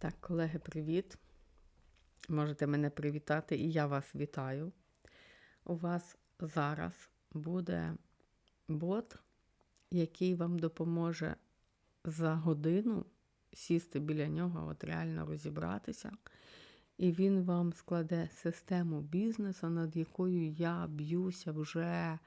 Так, колеги, привіт. Можете мене привітати, і я вас вітаю. У вас зараз буде бот, який вам допоможе за годину сісти біля нього, от реально розібратися. І він вам складе систему бізнесу, над якою я б'юся вже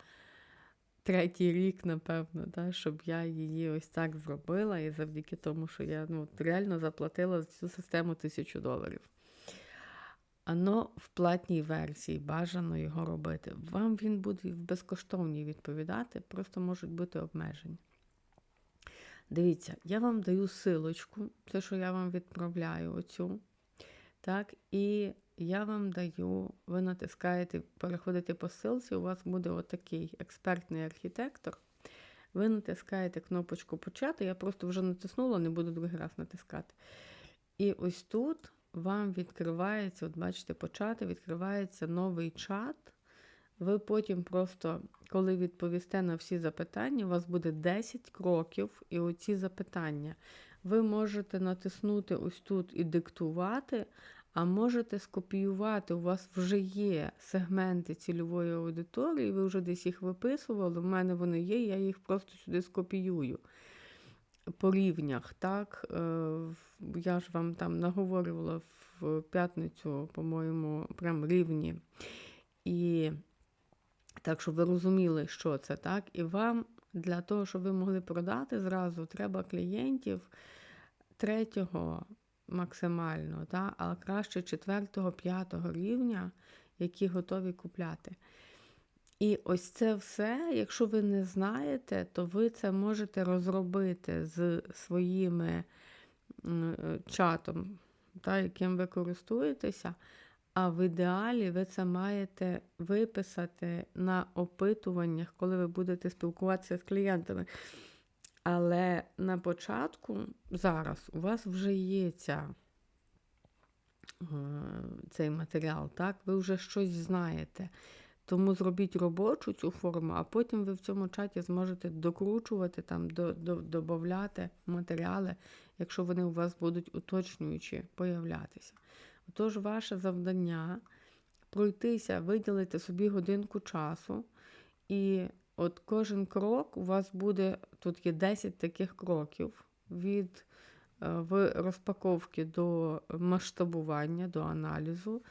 третій рік, напевно, да, щоб я її ось так зробила. І завдяки тому, що я ну, реально заплатила за цю систему тисячу доларів. Ано в платній версії бажано його робити. Вам він буде в безкоштовній відповідати, просто можуть бути обмеження. Дивіться, я вам даю силочку, те, що я вам відправляю оцю. Так, і я вам даю, ви натискаєте, переходите по ссылці, у вас буде отакий експертний архітектор. Ви натискаєте кнопочку почати. Я просто вже натиснула, не буду другий раз натискати. І ось тут вам відкривається, от бачите, почати, відкривається новий чат. Ви потім просто, коли відповісте на всі запитання, у вас буде 10 кроків, і оці запитання. Ви можете натиснути ось тут і диктувати, а можете скопіювати. У вас вже є сегменти цільової аудиторії, ви вже десь їх виписували. У мене вони є, я їх просто сюди скопіюю. По рівнях, так, Е, я ж вам там наговорювала в п'ятницю, по-моєму, прям рівні. І так, щоб ви розуміли, що це, так, і вам для того, щоб ви могли продати зразу, треба клієнтів третього максимально, так, а краще четвертого, п'ятого рівня, які готові купляти. І ось це все, якщо ви не знаєте, то ви це можете розробити з своїм чатом, та, яким ви користуєтеся. А в ідеалі ви це маєте виписати на опитуваннях, коли ви будете спілкуватися з клієнтами. Але на початку зараз у вас вже є ця, е, цей матеріал, так? ви вже щось знаєте. Тому зробіть робочу цю форму, а потім ви в цьому чаті зможете докручувати, там, до, до, додати матеріали, якщо вони у вас будуть уточнюючі появлятися. Отож, ваше завдання пройтися, виділити собі годинку часу, і от кожен крок у вас буде, тут є 10 таких кроків від в розпаковки до масштабування, до аналізу,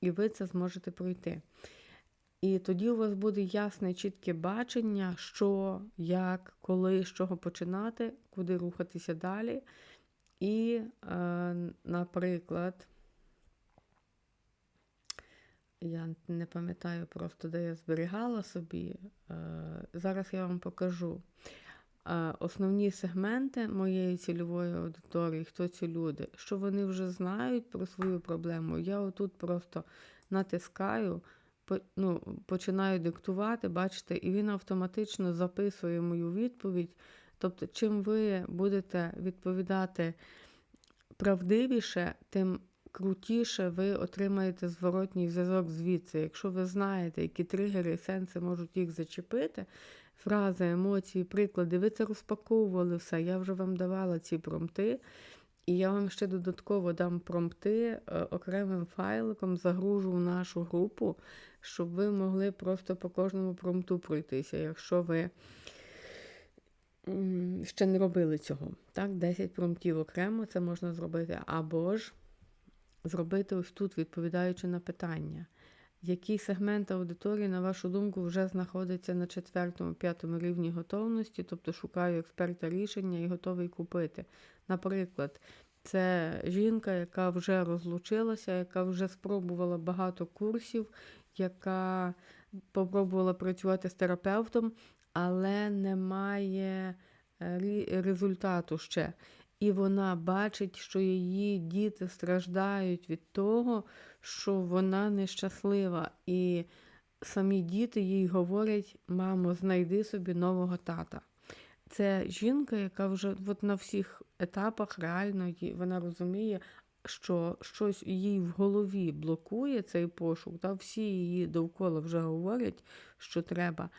і ви це зможете пройти. І тоді у вас буде ясне, чітке бачення, що, як, коли, з чого починати, куди рухатися далі. І, е, наприклад, я не пам'ятаю просто, де я зберігала собі. Е, зараз я вам покажу е, основні сегменти моєї цільової аудиторії, хто ці люди, що вони вже знають про свою проблему. Я отут просто натискаю ну, починаю диктувати, бачите, і він автоматично записує мою відповідь. Тобто, чим ви будете відповідати правдивіше, тим крутіше ви отримаєте зворотній зв'язок звідси. Якщо ви знаєте, які тригери і сенси можуть їх зачепити, фрази, емоції, приклади, ви це розпаковували все. Я вже вам давала ці промти. І я вам ще додатково дам промпти е, окремим файликом, загружу в нашу групу, щоб ви могли просто по кожному промпту пройтися, якщо ви ще не робили цього. Так, 10 промптів окремо це можна зробити, або ж зробити ось тут, відповідаючи на питання. Який сегмент аудиторії, на вашу думку, вже знаходиться на четвертому-п'ятому рівні готовності, тобто шукаю експерта рішення і готовий купити. Наприклад, це жінка, яка вже розлучилася, яка вже спробувала багато курсів, яка спробувала працювати з терапевтом, але не має е, результату ще. І вона бачить, що її діти страждають від того, що вона нещаслива. І самі діти їй говорять: мамо, знайди собі нового тата. Це жінка, яка вже от на всіх етапах реально вона розуміє, що щось їй в голові блокує цей пошук. Та Всі її довкола вже говорять, що треба.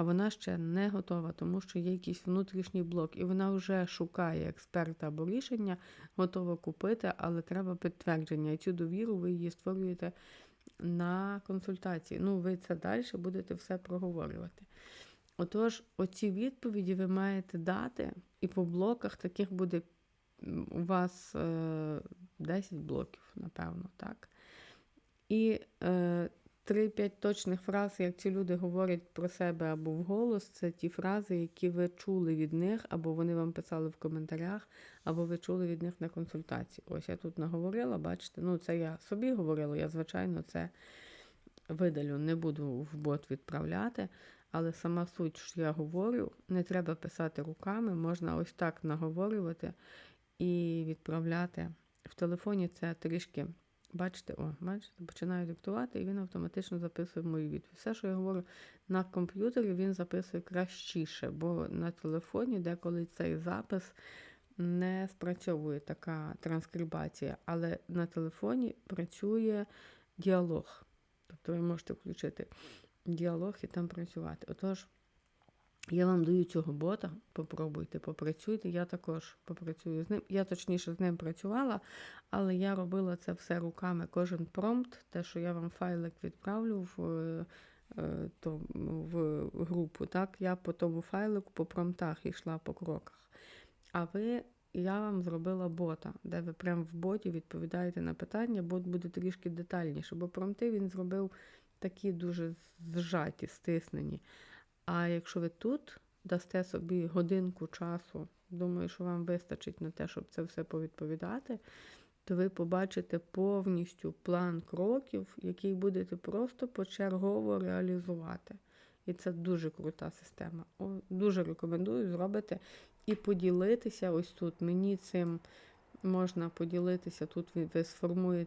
А вона ще не готова, тому що є якийсь внутрішній блок, і вона вже шукає експерта або рішення, готова купити, але треба підтвердження. І цю довіру ви її створюєте на консультації. Ну, ви це далі будете все проговорювати. Отож, оці відповіді ви маєте дати, і по блоках таких буде у вас е, 10 блоків, напевно, так. І е, 3-5 точних фраз, як ці люди говорять про себе або вголос, це ті фрази, які ви чули від них, або вони вам писали в коментарях, або ви чули від них на консультації. Ось я тут наговорила, бачите, ну це я собі говорила, я, звичайно, це видалю, не буду в бот відправляти. Але сама суть, що я говорю, не треба писати руками, можна ось так наговорювати і відправляти. В телефоні це трішки, бачите, о, бачите, починаю диктувати, і він автоматично записує мою відповідь. Все, що я говорю на комп'ютері, він записує кращіше, бо на телефоні деколи цей запис не спрацьовує така транскрибація, але на телефоні працює діалог. Тобто ви можете включити діалог і там працювати. Отож, я вам даю цього бота, попробуйте, попрацюйте. Я також попрацюю з ним. Я точніше з ним працювала, але я робила це все руками. Кожен промпт, те, що я вам файлик відправлю в, е, то, в групу, так, я по тому файлику по промптах йшла по кроках. А ви, я вам зробила бота, де ви прямо в боті відповідаєте на питання, бот буде трішки детальніше, бо промпти він зробив такі дуже зжаті, стиснені. А якщо ви тут дасте собі годинку часу, думаю, що вам вистачить на те, щоб це все повідповідати, то ви побачите повністю план кроків, який будете просто почергово реалізувати. І це дуже крута система. Дуже рекомендую зробити і поділитися ось тут. Мені цим можна поділитися. Тут ви, сформуєте